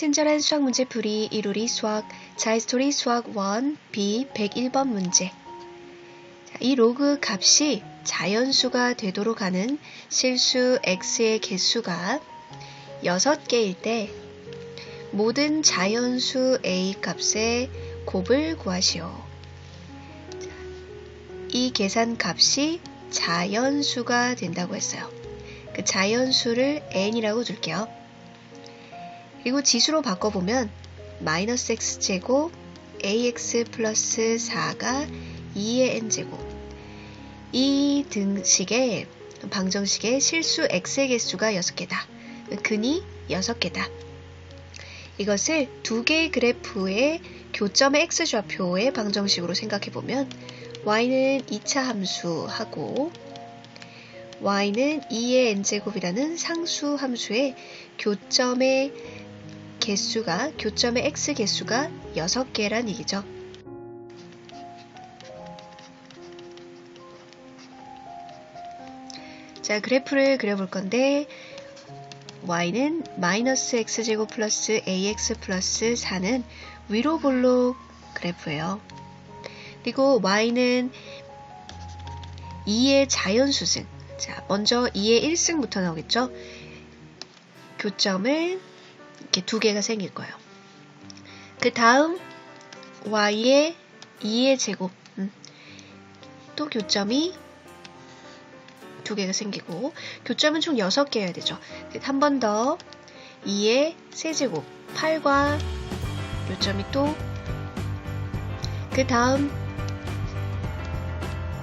친절한 수학 문제 풀이 이루리 수학 자이스토리 수학 1 B 101번 문제 자, 이 로그 값이 자연수가 되도록 하는 실수 x의 개수가 6개일 때 모든 자연수 a 값의 곱을 구하시오. 자, 이 계산 값이 자연수가 된다고 했어요. 그 자연수를 n이라고 줄게요. 그리고 지수로 바꿔보면 마이너스 x제곱 ax 플러스 4가 2의 n제곱 이 등식의 방정식의 실수 x의 개수가 6개다. 근이 6개다. 이것을 두 개의 그래프의 교점의 x좌표의 방정식으로 생각해보면 y는 2차 함수하고 y는 2의 n제곱이라는 상수 함수의 교점의 개수가 교점의 x 개수가 6개란 얘기죠. 자, 그래프를 그려볼 건데 y는 마이너스 x제곱 플러스 ax 플러스 4는 위로 볼록 그래프예요. 그리고 y는 2의 자연수승. 자, 먼저 2의 1승부터 나오겠죠? 교점을 이렇게 두 개가 생길 거예요. 그 다음 y의 2의 제곱 음. 또 교점이 두 개가 생기고 교점은 총 6개여야 되죠. 한 번 더 2의 세제곱 8과 교점이 또 그 다음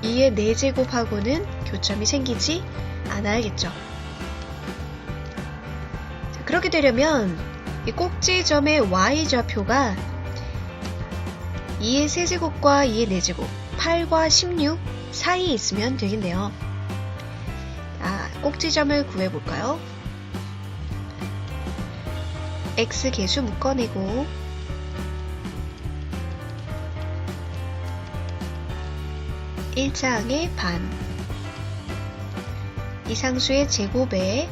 2의 4제곱하고는 교점이 생기지 않아야겠죠. 자, 그렇게 되려면 이 꼭지점의 y좌표가 2의 세제곱과 2의 4제곱 8과 16 사이에 있으면 되겠네요. 아, 꼭지점을 구해볼까요? x 개수 묶어내고 일차항의 반. 이상수의 제곱에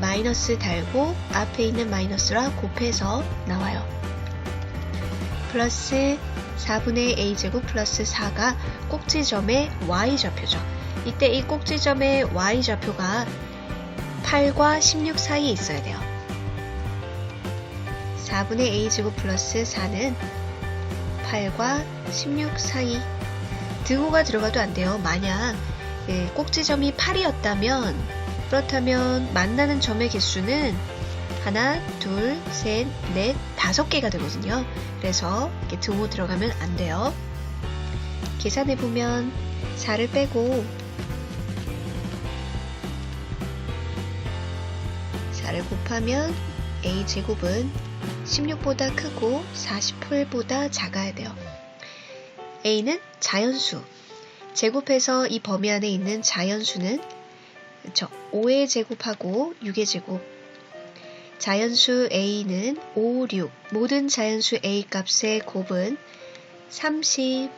마이너스 달고 앞에 있는 마이너스라 곱해서 나와요. 플러스 4분의 a제곱 플러스 4가 꼭지점의 y좌표죠. 이때 이 꼭지점의 y좌표가 8과 16 사이에 있어야 돼요. 4분의 a제곱 플러스 4는 8과 16 사이 등호가 들어가도 안 돼요. 만약 예, 꼭지점이 8이었다면 그렇다면 만나는 점의 개수는 하나, 둘, 셋, 넷, 다섯 개가 되거든요. 그래서 이렇게 등호 들어가면 안 돼요. 계산해 보면 4를 빼고 4를 곱하면 a 제곱은 16보다 크고 48보다 작아야 돼요. a는 자연수. 제곱해서 이 범위 안에 있는 자연수는 그쵸, 5의 제곱하고 6의 제곱. 자연수 a는 5, 6. 모든 자연수 a 값의 곱은 30,